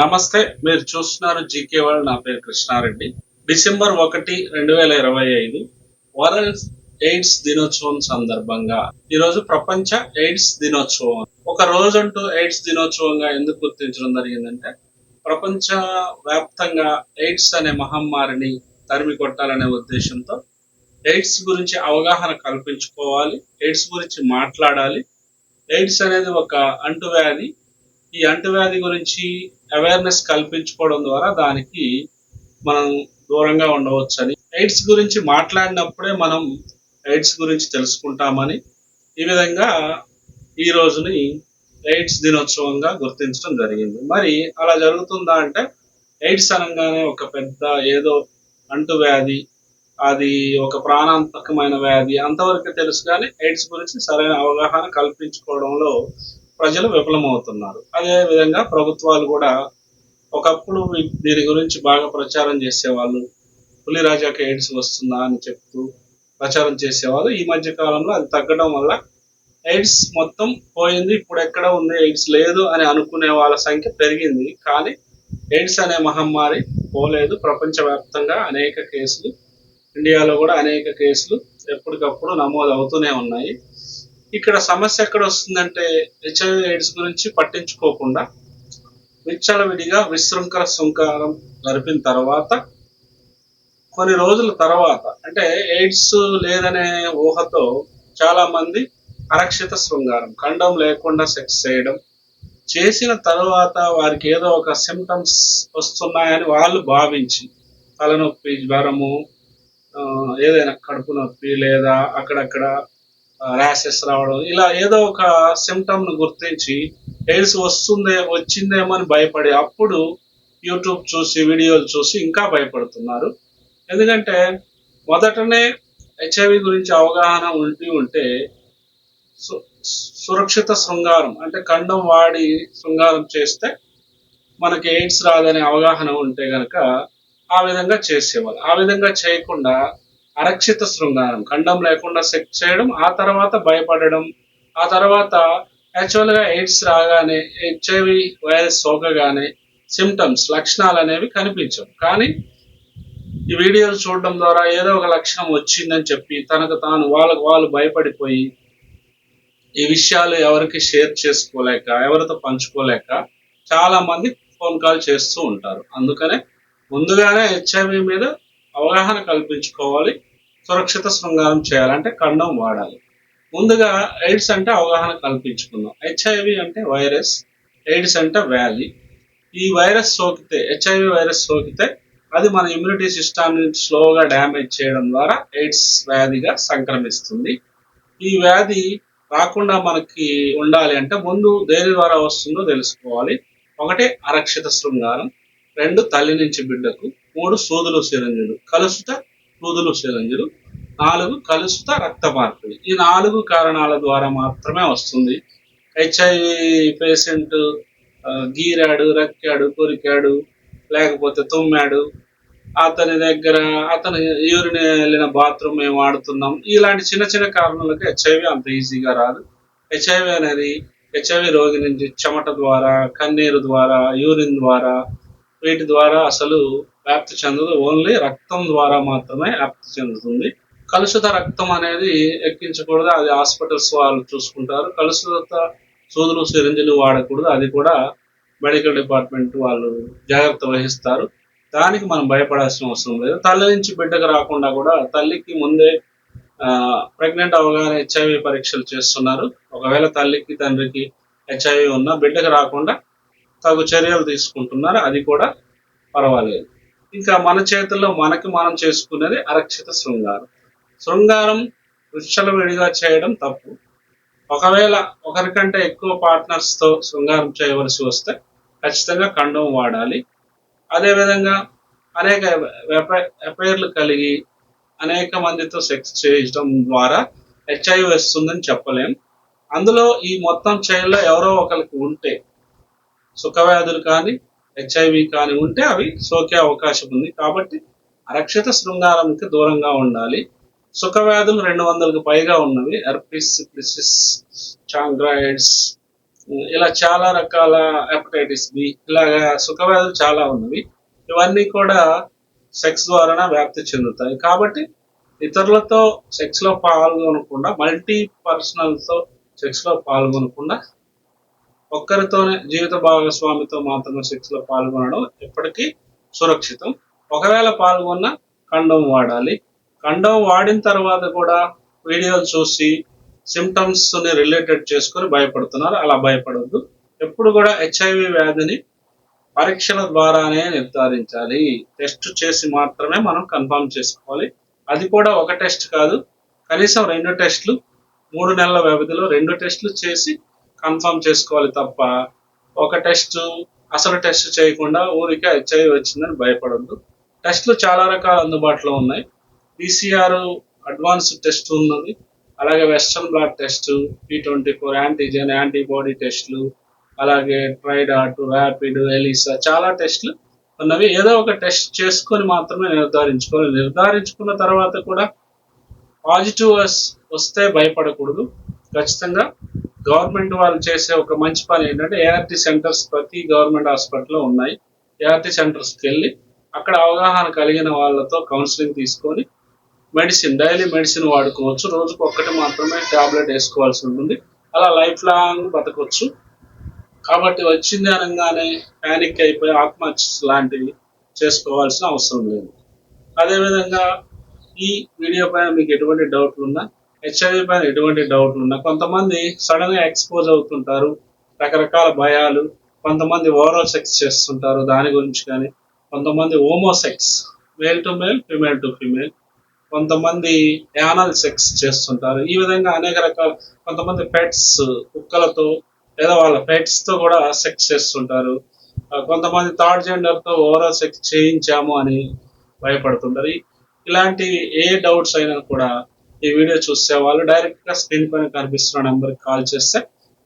నమస్తే మీరు చూస్తున్నారు జీకే వాళ్ళు నా పేరు కృష్ణారెడ్డి. డిసెంబర్ ఒకటి రెండు వేల ఇరవై ఐదు వరల్డ్ ఎయిడ్స్ దినోత్సవం సందర్భంగా. ఈరోజు ప్రపంచ ఎయిడ్స్ దినోత్సవం. ఒక రోజంటూ ఎయిడ్స్ దినోత్సవంగా ఎందుకు గుర్తించడం జరిగిందంటే ప్రపంచ వ్యాప్తంగా ఎయిడ్స్ అనే మహమ్మారిని తరిమి కొట్టాలనే ఉద్దేశంతో ఎయిడ్స్ గురించి అవగాహన కల్పించుకోవాలి ఎయిడ్స్ గురించి మాట్లాడాలి. ఎయిడ్స్ అనేది ఒక అంటువ్యాధి ఈ అంటువ్యాధి గురించి అవేర్నెస్ కల్పించుకోవడం ద్వారా దానికి మనం దూరంగా ఉండవచ్చని. ఎయిడ్స్ గురించి మాట్లాడినప్పుడే మనం ఎయిడ్స్ గురించి తెలుసుకుంటామని ఈ విధంగా ఈ రోజుని ఎయిడ్స్ దినోత్సవంగా గుర్తించడం జరిగింది. మరి అలా జరుగుతుందా అంటే ఎయిడ్స్ అనగానే ఒక పెద్ద ఏదో అంటువ్యాధి అది ఒక ప్రాణాంతకమైన వ్యాధి అంతవరకు తెలుసు కానీ ఎయిడ్స్ గురించి సరైన అవగాహన కల్పించుకోవడంలో ప్రజలు విఫలమవుతున్నారు. అదే విధంగా ప్రభుత్వాలు కూడా ఒకప్పుడు దీని గురించి బాగా ప్రచారం చేసేవాళ్ళు పులిరాజాకి ఎయిడ్స్ వస్తుందా అని చెప్తూ ప్రచారం చేసేవాళ్ళు. ఈ మధ్య కాలంలో అది తగ్గడం వల్ల ఎయిడ్స్ మొత్తం పోయింది ఇప్పుడు ఎక్కడ ఉంది ఎయిడ్స్ లేదు అని అనుకునే వాళ్ళ సంఖ్య పెరిగింది. కానీ ఎయిడ్స్ అనే మహమ్మారి పోలేదు. ప్రపంచవ్యాప్తంగా అనేక కేసులు ఇండియాలో కూడా అనేక కేసులు ఎప్పటికప్పుడు నమోదు అవుతూనే ఉన్నాయి. ఇక్కడ సమస్య ఎక్కడ వస్తుందంటే హెచ్ఐవి ఎయిడ్స్ గురించి పట్టించుకోకుండా విచ్చలవిడిగా విశృంఖల శృంకారం జరిపిన తర్వాత కొన్ని రోజుల తర్వాత అంటే ఎయిడ్స్ లేదనే ఊహతో చాలా మంది అరక్షిత శృంగారం ఖండం లేకుండా సెక్స్ చేయడం చేసిన తర్వాత వారికి ఏదో ఒక సిమ్టమ్స్ వస్తున్నాయని వాళ్ళు భావించి తలనొప్పి జ్వరము ఏదైనా కడుపు నొప్పి లేదా అక్కడక్కడ ర్యాషెస్ రావడం ఇలా ఏదో ఒక సిమ్టమ్ను గుర్తించి ఎయిడ్స్ వస్తుందే వచ్చిందేమో అని భయపడి అప్పుడు యూట్యూబ్ చూసి వీడియోలు చూసి ఇంకా భయపడుతున్నారు. ఎందుకంటే మొదటనే హెచ్ఐవి గురించి అవగాహన ఉండి ఉంటే సు- సురక్షిత శృంగారం అంటే కండం వాడి శృంగారం చేస్తే మనకి ఎయిడ్స్ రాదనే అవగాహన ఉంటే గనక ఆ విధంగా చేసేవాళ్ళు. ఆ విధంగా చేయకుండా అరక్షిత శృంగారం ఖండం లేకుండా సెక్స్ చేయడం ఆ తర్వాత భయపడడం ఆ తర్వాత యాక్చువల్గా ఎయిడ్స్ రాగానే హెచ్ఐవి వైరస్ సోకగానే సిమ్టమ్స్ లక్షణాలు అనేవి కనిపించవు. కానీ ఈ వీడియోలు చూడడం ద్వారా ఏదో ఒక లక్షణం వచ్చిందని చెప్పి తనకు తాను వాళ్ళకు వాళ్ళు భయపడిపోయి ఈ విషయాలు ఎవరికి షేర్ చేసుకోలేక ఎవరితో పంచుకోలేక చాలా మంది ఫోన్ కాల్ చేస్తూ ఉంటారు. అందుకనే ముందుగానే హెచ్ఐవి మీద అవగాహన కల్పించుకోవాలి సురక్షిత శృంగారం చేయాలంటే కండం వాడాలి. ముందుగా ఎయిడ్స్ అంటే అవగాహన కల్పించుకుందాం. హెచ్ఐవి అంటే వైరస్ ఎయిడ్స్ అంటే వ్యాధి ఈ వైరస్ సోకితే హెచ్ఐవి వైరస్ సోకితే అది మన ఇమ్యూనిటీ సిస్టాన్ని స్లోగా డ్యామేజ్ చేయడం ద్వారా ఎయిడ్స్ వ్యాధిగా సంక్రమిస్తుంది. ఈ వ్యాధి రాకుండా మనకి ఉండాలి అంటే ముందు దేని ద్వారా వస్తుందో తెలుసుకోవాలి. ఒకటి అరక్షిత శృంగారం రెండు తల్లి నుంచి బిడ్డకు మూడు సూదులు సిరంజులు కలుసుత సూదులు సిరంజులు నాలుగు కలుసుత రక్త మార్పిడి ఈ నాలుగు కారణాల ద్వారా మాత్రమే వస్తుంది. హెచ్ఐవి పేషెంట్ గీరాడు రక్కాడు కొరికాడు లేకపోతే తుమ్మాడు అతని దగ్గర అతని యూరిన్ వెళ్ళిన బాత్రూమ్ మేము వాడుతున్నాం. ఇలాంటి చిన్న చిన్న కారణాలకు హెచ్ఐవి అంత ఈజీగా రాదు. హెచ్ఐవి అనేది హెచ్ఐవి రోగి నుంచి చెమట ద్వారా కన్నీరు ద్వారా యూరిన్ ద్వారా వీటి ద్వారా అసలు వ్యాప్తి చెందదు ఓన్లీ రక్తం ద్వారా మాత్రమే వ్యాప్తి చెందుతుంది. కలుషిత రక్తం అనేది ఎక్కించకూడదు అది హాస్పిటల్స్ వాళ్ళు చూసుకుంటారు. కలుషిత సూదులు సిరింజులు వాడకూడదు అది కూడా మెడికల్ డిపార్ట్మెంట్ వాళ్ళు జాగ్రత్త వహిస్తారు. దానికి మనం భయపడాల్సిన అవసరం లేదు. తల్లి నుంచి బిడ్డకు రాకుండా కూడా తల్లికి ముందే ప్రెగ్నెంట్ అవగానే హెచ్ఐవి పరీక్షలు చేస్తున్నారు. ఒకవేళ తల్లికి తండ్రికి హెచ్ఐవి ఉన్నా బిడ్డకు రాకుండా తగు చర్యలు తీసుకుంటున్నారు అది కూడా పర్వాలేదు. ఇంకా మన చేతుల్లో మనకి మనం చేసుకునేది అరక్షిత శృంగారం. శృంగారం విడిగా చేయడం తప్పు. ఒకవేళ ఒకరికంటే ఎక్కువ పార్ట్నర్స్తో శృంగారం చేయవలసి వస్తే ఖచ్చితంగా కండం వాడాలి. అదేవిధంగా అనేక ఎఫైర్లు కలిగి అనేక మందితో సెక్స్ చేయడం ద్వారా హెచ్ఐవి వస్తుందని చెప్పలేం. అందులో ఈ మొత్తం చైల్లో ఎవరో ఒకరికి ఉంటే సుఖవ్యాధులు కానీ హెచ్ఐవి కానీ ఉంటే అవి సోకే అవకాశం ఉంది. కాబట్టి అరక్షిత శృంగారంకి దూరంగా ఉండాలి. సుఖవ్యాధులు రెండు వందలకు పైగా ఉన్నవి. ఎర్పిస్ సిప్లిసిస్ చాంగ్రాయిడ్స్ ఇలా చాలా రకాల హెపటైటిస్ బి ఇలాగా సుఖవ్యాధులు చాలా ఉన్నవి. ఇవన్నీ కూడా సెక్స్ ద్వారానే వ్యాప్తి చెందుతాయి. కాబట్టి ఇతరులతో సెక్స్లో పాల్గొనకుండా మల్టీ పర్సనల్తో సెక్స్లో సెక్స్లో పాల్గొనకుండా ఒక్కరితోనే జీవిత భాగస్వామితో మాత్రమే సెక్స్లో పాల్గొనడం ఎప్పటికీ సురక్షితం. ఒకవేళ పాల్గొన్న కండోమ్ వాడాలి. కండోమ్ వాడిన తర్వాత కూడా వీడియోలు చూసి సిమ్టమ్స్ని రిలేటెడ్ చేసుకొని భయపడుతున్నారు. అలా భయపడద్దు. ఎప్పుడు కూడా హెచ్ఐవి వ్యాధిని పరీక్షల ద్వారానే నిర్ధారించాలి. టెస్ట్ చేసి మాత్రమే మనం కన్ఫర్మ్ చేసుకోవాలి. అది కూడా ఒక టెస్ట్ కాదు. కనీసం రెండు టెస్ట్లు మూడు నెలల వ్యవధిలో రెండు టెస్ట్లు చేసి కన్ఫర్మ్ చేసుకోవాలి తప్ప ఒక టెస్ట్ అసలు టెస్ట్ చేయకుండా ఊరికే హెచ్ఐవి వచ్చిందని భయపడద్దు. టెస్ట్లు చాలా రకాల అందుబాటులో ఉన్నాయి. పీసీఆర్ అడ్వాన్స్ టెస్ట్ ఉన్నది. అలాగే western blot test P twenty four antigen antibody టెస్ట్లు అలాగే ట్రైడాట్ ర్యాపిడ్ ఎలిసా చాలా టెస్ట్లు ఉన్నవి. ఏదో ఒక టెస్ట్ చేసుకొని మాత్రమే నిర్ధారించుకోవాలి నిర్ధారించుకున్న తర్వాత కూడా పాజిటివ్ వస్తే భయపడకూడదు. ఖచ్చితంగా గవర్నమెంట్ వాళ్ళు చేసే ఒక మంచి పని ఏంటంటే ఏఆర్టీ సెంటర్స్ ప్రతి గవర్నమెంట్ హాస్పిటల్లో ఉన్నాయి. ఏఆర్టీ సెంటర్స్కి వెళ్ళి అక్కడ అవగాహన కలిగిన వాళ్ళతో కౌన్సిలింగ్ తీసుకొని మెడిసిన్ డైలీ మెడిసిన్ వాడుకోవచ్చు. రోజుకు ఒక్కటి మాత్రమే టాబ్లెట్ వేసుకోవాల్సి ఉంటుంది. అలా లైఫ్ లాంగ్ బతకవచ్చు కాబట్టి వచ్చింది అనగానే ప్యానిక్ అయిపోయి ఆత్మహత్య లాంటివి చేసుకోవాల్సిన అవసరం లేదు. అదేవిధంగా ఈ వీడియో పైన మీకు ఎటువంటి డౌట్లు ఉన్నా హెచ్ఐవి పైన ఎటువంటి డౌట్లు ఉన్నా కొంతమంది సడన్గా ఎక్స్పోజ్ అవుతుంటారు రకరకాల భయాలు కొంతమంది ఓవరాల్ సెక్స్ చేస్తుంటారు దాని గురించి కానీ కొంతమంది homosex male to male female to female కొంతమంది యానల్ సెక్స్ చేస్తుంటారు. ఈ విధంగా అనేక రకాల కొంతమంది పెట్స్ కుక్కలతో లేదా వాళ్ళ పెట్స్తో కూడా సెక్స్ చేస్తుంటారు. కొంతమంది థర్డ్ జెండర్తో ఓవరాల్ సెక్స్ చేయించాము అని భయపడుతుంటారు. ఇలాంటి ఏ డౌట్స్ అయినా కూడా ఈ వీడియో చూసే వాళ్ళు డైరెక్ట్గా స్క్రీన్ పైన కనిపిస్తున్న నెంబర్ కాల్ చేస్తే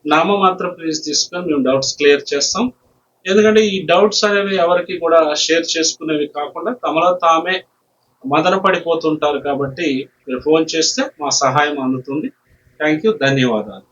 నామ మాత్రం ప్లీజ్ తీసుకొని మేము డౌట్స్ క్లియర్ చేస్తాం. ఎందుకంటే ఈ డౌట్స్ అనేవి ఎవరికి కూడా షేర్ చేసుకునేవి కాకుండా తమలో తామే మదన పడిపోతుంటారు కాబట్టి మీరు ఫోన్ చేస్తే మా సహాయం అందుతుంది. థ్యాంక్ యూ ధన్యవాదాలు.